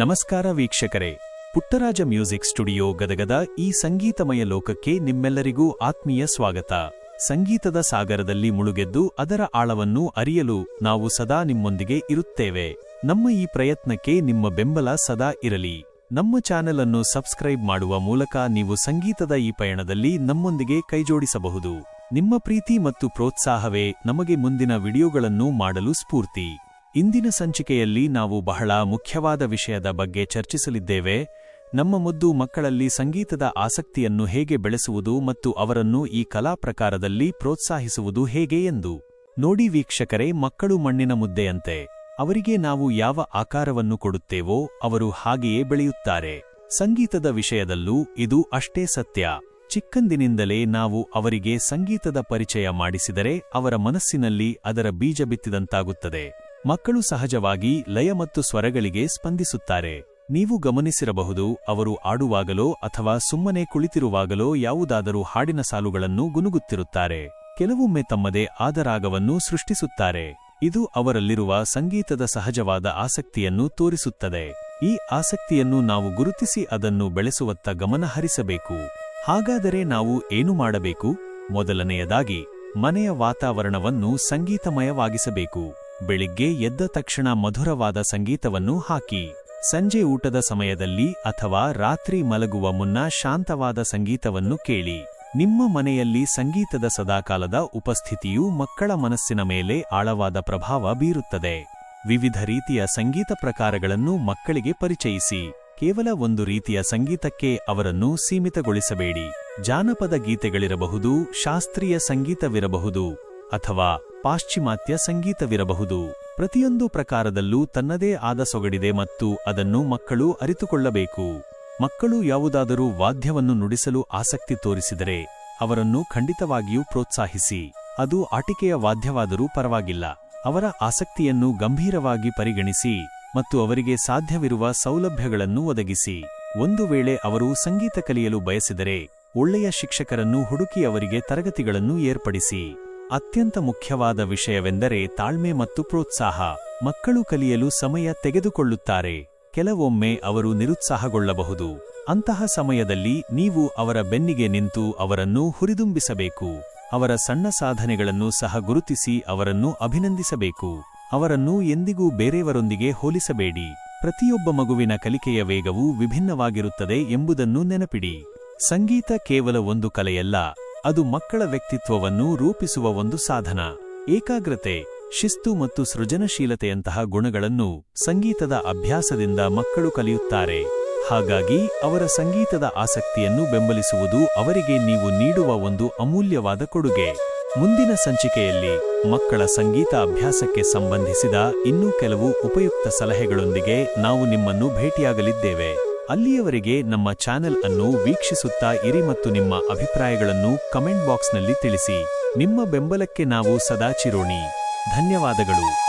ನಮಸ್ಕಾರ ವೀಕ್ಷಕರೇ. Puttaraja music studio ಗದಗದ ಈ ಸಂಗೀತಮಯ ಲೋಕಕ್ಕೆ ನಿಮ್ಮೆಲ್ಲರಿಗೂ ಆತ್ಮೀಯ ಸ್ವಾಗತ. ಸಂಗೀತದ ಸಾಗರದಲ್ಲಿ ಮುಳುಗೆದ್ದು ಅದರ ಆಳವನ್ನು ಅರಿಯಲು ನಾವು ಸದಾ ನಿಮ್ಮೊಂದಿಗೆ ಇರುತ್ತೇವೆ. ನಮ್ಮ ಈ ಪ್ರಯತ್ನಕ್ಕೆ ನಿಮ್ಮ ಬೆಂಬಲ ಸದಾ ಇರಲಿ. ನಮ್ಮ ಚಾನೆಲ್ ಅನ್ನು ಸಬ್ಸ್ಕ್ರೈಬ್ ಮಾಡುವ ಮೂಲಕ ನೀವು ಸಂಗೀತದ ಈ ಪಯಣದಲ್ಲಿ ನಮ್ಮೊಂದಿಗೆ ಕೈಜೋಡಿಸಬಹುದು. ನಿಮ್ಮ ಪ್ರೀತಿ ಮತ್ತು ಪ್ರೋತ್ಸಾಹವೇ ನಮಗೆ ಮುಂದಿನ ವಿಡಿಯೋಗಳನ್ನು ಮಾಡಲು ಸ್ಫೂರ್ತಿ. ಇಂದಿನ ಸಂಚಿಕೆಯಲ್ಲಿ ನಾವು ಬಹಳ ಮುಖ್ಯವಾದ ವಿಷಯದ ಬಗ್ಗೆ ಚರ್ಚಿಸಲಿದ್ದೇವೆ. ನಮ್ಮ ಮುದ್ದು ಮಕ್ಕಳಲ್ಲಿ ಸಂಗೀತದ ಆಸಕ್ತಿಯನ್ನು ಹೇಗೆ ಬೆಳೆಸುವುದು ಮತ್ತು ಅವರನ್ನು ಈ ಕಲಾ ಪ್ರಕಾರದಲ್ಲಿ ಪ್ರೋತ್ಸಾಹಿಸುವುದು ಹೇಗೆ ಎಂದು. ನೋಡಿ ವೀಕ್ಷಕರೇ, ಮಕ್ಕಳು ಮಣ್ಣಿನ ಮುದ್ದೆಯಂತೆ. ಅವರಿಗೆ ನಾವು ಯಾವ ಆಕಾರವನ್ನು ಕೊಡುತ್ತೇವೋ ಅವರು ಹಾಗೆಯೇ ಬೆಳೆಯುತ್ತಾರೆ. ಸಂಗೀತದ ವಿಷಯದಲ್ಲೂ ಇದು ಅಷ್ಟೇ ಸತ್ಯ. ಚಿಕ್ಕಂದಿನಿಂದಲೇ ನಾವು ಅವರಿಗೆ ಸಂಗೀತದ ಪರಿಚಯ ಮಾಡಿಸಿದರೆ ಅವರ ಮನಸ್ಸಿನಲ್ಲಿ ಅದರ ಬೀಜ ಬಿತ್ತಿದಂತಾಗುತ್ತದೆ. ಮಕ್ಕಳು ಸಹಜವಾಗಿ ಲಯ ಮತ್ತು ಸ್ವರಗಳಿಗೆ ಸ್ಪಂದಿಸುತ್ತಾರೆ. ನೀವು ಗಮನಿಸಿರಬಹುದು, ಅವರು ಆಡುವಾಗಲೋ ಅಥವಾ ಸುಮ್ಮನೆ ಕುಳಿತಿರುವಾಗಲೋ ಯಾವುದಾದರೂ ಹಾಡಿನ ಸಾಲುಗಳನ್ನು ಗುನುಗುತ್ತಿರುತ್ತಾರೆ. ಕೆಲವೊಮ್ಮೆ ತಮ್ಮದೇ ಆದರಾಗವನ್ನು ಸೃಷ್ಟಿಸುತ್ತಾರೆ. ಇದು ಅವರಲ್ಲಿರುವ ಸಂಗೀತದ ಸಹಜವಾದ ಆಸಕ್ತಿಯನ್ನು ತೋರಿಸುತ್ತದೆ. ಈ ಆಸಕ್ತಿಯನ್ನು ನಾವು ಗುರುತಿಸಿ ಅದನ್ನು ಬೆಳೆಸುವತ್ತ ಗಮನ ಹರಿಸಬೇಕು. ಹಾಗಾದರೆ ನಾವು ಏನು ಮಾಡಬೇಕು? ಮೊದಲನೆಯದಾಗಿ, ಮನೆಯ ವಾತಾವರಣವನ್ನು ಸಂಗೀತಮಯವಾಗಿಸಬೇಕು. ಬೆಳಿಗ್ಗೆ ಎದ್ದ ತಕ್ಷಣ ಮಧುರವಾದ ಸಂಗೀತವನ್ನು ಹಾಕಿ, ಸಂಜೆ ಊಟದ ಸಮಯದಲ್ಲಿ ಅಥವಾ ರಾತ್ರಿ ಮಲಗುವ ಮುನ್ನ ಶಾಂತವಾದ ಸಂಗೀತವನ್ನು ಕೇಳಿ. ನಿಮ್ಮ ಮನೆಯಲ್ಲಿ ಸಂಗೀತದ ಸದಾಕಾಲದ ಉಪಸ್ಥಿತಿಯು ಮಕ್ಕಳ ಮನಸ್ಸಿನ ಮೇಲೆ ಆಳವಾದ ಪ್ರಭಾವ ಬೀರುತ್ತದೆ. ವಿವಿಧ ರೀತಿಯ ಸಂಗೀತ ಪ್ರಕಾರಗಳನ್ನು ಮಕ್ಕಳಿಗೆ ಪರಿಚಯಿಸಿ, ಕೇವಲ ಒಂದು ರೀತಿಯ ಸಂಗೀತಕ್ಕೆ ಅವರನ್ನು ಸೀಮಿತಗೊಳಿಸಬೇಡಿ. ಜಾನಪದ ಗೀತೆಗಳಿರಬಹುದು, ಶಾಸ್ತ್ರೀಯ ಸಂಗೀತವಿರಬಹುದು, ಅಥವಾ ಪಾಶ್ಚಿಮಾತ್ಯ ಸಂಗೀತವಿರಬಹುದು. ಪ್ರತಿಯೊಂದು ಪ್ರಕಾರದಲ್ಲೂ ತನ್ನದೇ ಆದ ಸೊಗಡಿದೆ ಮತ್ತು ಅದನ್ನು ಮಕ್ಕಳು ಅರಿತುಕೊಳ್ಳಬೇಕು. ಮಕ್ಕಳು ಯಾವುದಾದರೂ ವಾದ್ಯವನ್ನು ನುಡಿಸಲು ಆಸಕ್ತಿ ತೋರಿಸಿದರೆ, ಅವರನ್ನು ಖಂಡಿತವಾಗಿಯೂ ಪ್ರೋತ್ಸಾಹಿಸಿ. ಅದು ಆಟಿಕೆಯ ವಾದ್ಯವಾದರೂ ಪರವಾಗಿಲ್ಲ. ಅವರ ಆಸಕ್ತಿಯನ್ನು ಗಂಭೀರವಾಗಿ ಪರಿಗಣಿಸಿ ಮತ್ತು ಅವರಿಗೆ ಸಾಧ್ಯವಿರುವ ಸೌಲಭ್ಯಗಳನ್ನು ಒದಗಿಸಿ. ಒಂದು ವೇಳೆ ಅವರು ಸಂಗೀತ ಕಲಿಯಲು ಬಯಸಿದರೆ, ಒಳ್ಳೆಯ ಶಿಕ್ಷಕರನ್ನು ಹುಡುಕಿ ಅವರಿಗೆ ತರಗತಿಗಳನ್ನು ಏರ್ಪಡಿಸಿ. ಅತ್ಯಂತ ಮುಖ್ಯವಾದ ವಿಷಯವೆಂದರೆ ತಾಳ್ಮೆ ಮತ್ತು ಪ್ರೋತ್ಸಾಹ. ಮಕ್ಕಳು ಕಲಿಯಲು ಸಮಯ ತೆಗೆದುಕೊಳ್ಳುತ್ತಾರೆ. ಕೆಲವೊಮ್ಮೆ ಅವರು ನಿರುತ್ಸಾಹಗೊಳ್ಳಬಹುದು. ಅಂತಹ ಸಮಯದಲ್ಲಿ ನೀವು ಅವರ ಬೆನ್ನಿಗೆ ನಿಂತು ಅವರನ್ನು ಹುರಿದುಂಬಿಸಬೇಕು. ಅವರ ಸಣ್ಣ ಸಾಧನೆಗಳನ್ನು ಸಹ ಗುರುತಿಸಿ ಅವರನ್ನು ಅಭಿನಂದಿಸಬೇಕು. ಅವರನ್ನು ಎಂದಿಗೂ ಬೇರೆಯವರೊಂದಿಗೆ ಹೋಲಿಸಬೇಡಿ. ಪ್ರತಿಯೊಬ್ಬ ಮಗುವಿನ ಕಲಿಕೆಯ ವೇಗವು ವಿಭಿನ್ನವಾಗಿರುತ್ತದೆ ಎಂಬುದನ್ನು ನೆನಪಿಡಿ. ಸಂಗೀತ ಕೇವಲ ಒಂದು ಕಲೆಯಲ್ಲ ಅದು ಮಕ್ಕಳ ವ್ಯಕ್ತಿತ್ವವನ್ನು ರೂಪಿಸುವ ಒಂದು ಸಾಧನ. ಏಕಾಗ್ರತೆ, ಶಿಸ್ತು ಮತ್ತು ಸೃಜನಶೀಲತೆಯಂತಹ ಗುಣಗಳನ್ನು ಸಂಗೀತದ ಅಭ್ಯಾಸದಿಂದ ಮಕ್ಕಳು ಕಲಿಯುತ್ತಾರೆ. ಹಾಗಾಗಿ ಅವರ ಸಂಗೀತದ ಆಸಕ್ತಿಯನ್ನು ಬೆಂಬಲಿಸುವುದು ಅವರಿಗೆ ನೀವು ನೀಡುವ ಒಂದು ಅಮೂಲ್ಯವಾದ ಕೊಡುಗೆ. ಮುಂದಿನ ಸಂಚಿಕೆಯಲ್ಲಿ ಮಕ್ಕಳ ಸಂಗೀತ ಅಭ್ಯಾಸಕ್ಕೆ ಸಂಬಂಧಿಸಿದ ಇನ್ನೂ ಕೆಲವು ಉಪಯುಕ್ತ ಸಲಹೆಗಳೊಂದಿಗೆ ನಾವು ನಿಮ್ಮನ್ನು ಭೇಟಿಯಾಗಲಿದ್ದೇವೆ. ಅಲ್ಲಿಯವರೆಗೆ ನಮ್ಮ ಚಾನೆಲ್ ಅನ್ನು ವೀಕ್ಷಿಸುತ್ತಾ ಇರಿ ಮತ್ತು ನಿಮ್ಮ ಅಭಿಪ್ರಾಯಗಳನ್ನು ಕಮೆಂಟ್ ಬಾಕ್ಸ್ನಲ್ಲಿ ತಿಳಿಸಿ. ನಿಮ್ಮ ಬೆಂಬಲಕ್ಕೆ ನಾವು ಸದಾ ಚಿರೋಣಿ. ಧನ್ಯವಾದಗಳು.